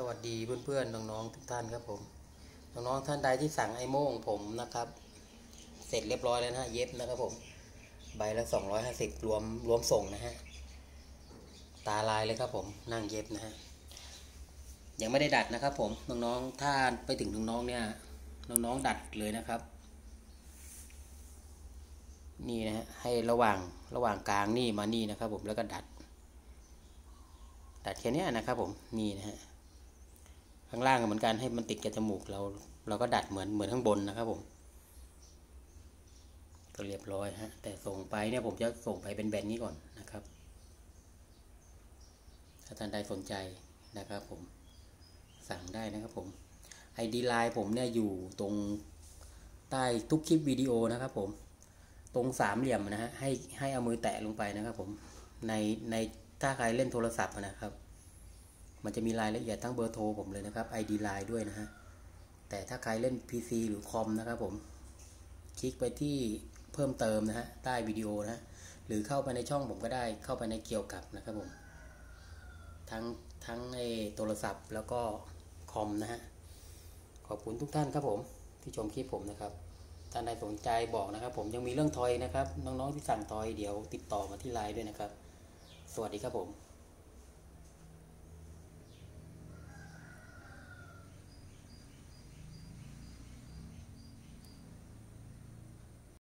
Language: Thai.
สวัสดีเพื่อนๆน้องๆทุกท่านครับผมน้องๆท่านใดที่สั่งไอโม่งผมนะครับ เสร็จเรียบร้อยแล้วนะเย็บนะครับผม ใบละสองร้อยห้าสิบรวมรวมส่งนะฮะตาลายเลยครับผมนั่งเย็บนะฮะยังไม่ได้ดัดนะครับ ผมน้องๆถ้าไปถึงน้องๆเนี่ยน้องๆดัดเลยนะครับ นี่นะฮะให้ระหว่างระหว่างกลางนี่มานี่นะครับ ผมแล้วก็ดัดดัดแค่นี้นะครับผมนี่นะฮะ ข้างล่างก็เหมือนกันให้มันติดกับจมูกเราเราก็ดัดเหมือนเหมือนข้างบนนะครับผมก็เรียบร้อยฮะแต่ส่งไปเนี่ยผมจะส่งไปเป็นแบนนี้ก่อนนะครับ ถ้าท่านใดสนใจนะครับผมสั่งได้นะครับผมไอดีไลน์ผมเนี่ยอยู่ตรงใต้ทุกคลิปวิดีโอนะครับผมตรงสามเหลี่ยมนะฮะให้ให้เอามือแตะลงไปนะครับผมในในถ้าใครเล่นโทรศัพท์นะครับ มันจะมีรายละเอียดทั้งเบอร์โทรผมเลยนะครับ ID ไลน์ด้วยนะฮะ แต่ถ้าใครเล่น PC หรือคอมนะครับผม คลิกไปที่เพิ่มเติมนะฮะ ใต้วิดีโอนะฮะหรือเข้าไปในช่องผมก็ได้ เข้าไปในเกี่ยวกับนะครับผม ทั้งทั้งไอโทรศัพท์แล้วก็คอมนะฮะ ขอบคุณทุกท่านครับผม ที่ชมคลิปผมนะครับ ท่านใดสนใจบอกนะครับ ผมยังมีเรื่องทอยนะครับ น้องๆที่สั่งทอยเดี๋ยวติดต่อมาที่ไลน์ด้วยนะครับ สวัสดีครับผม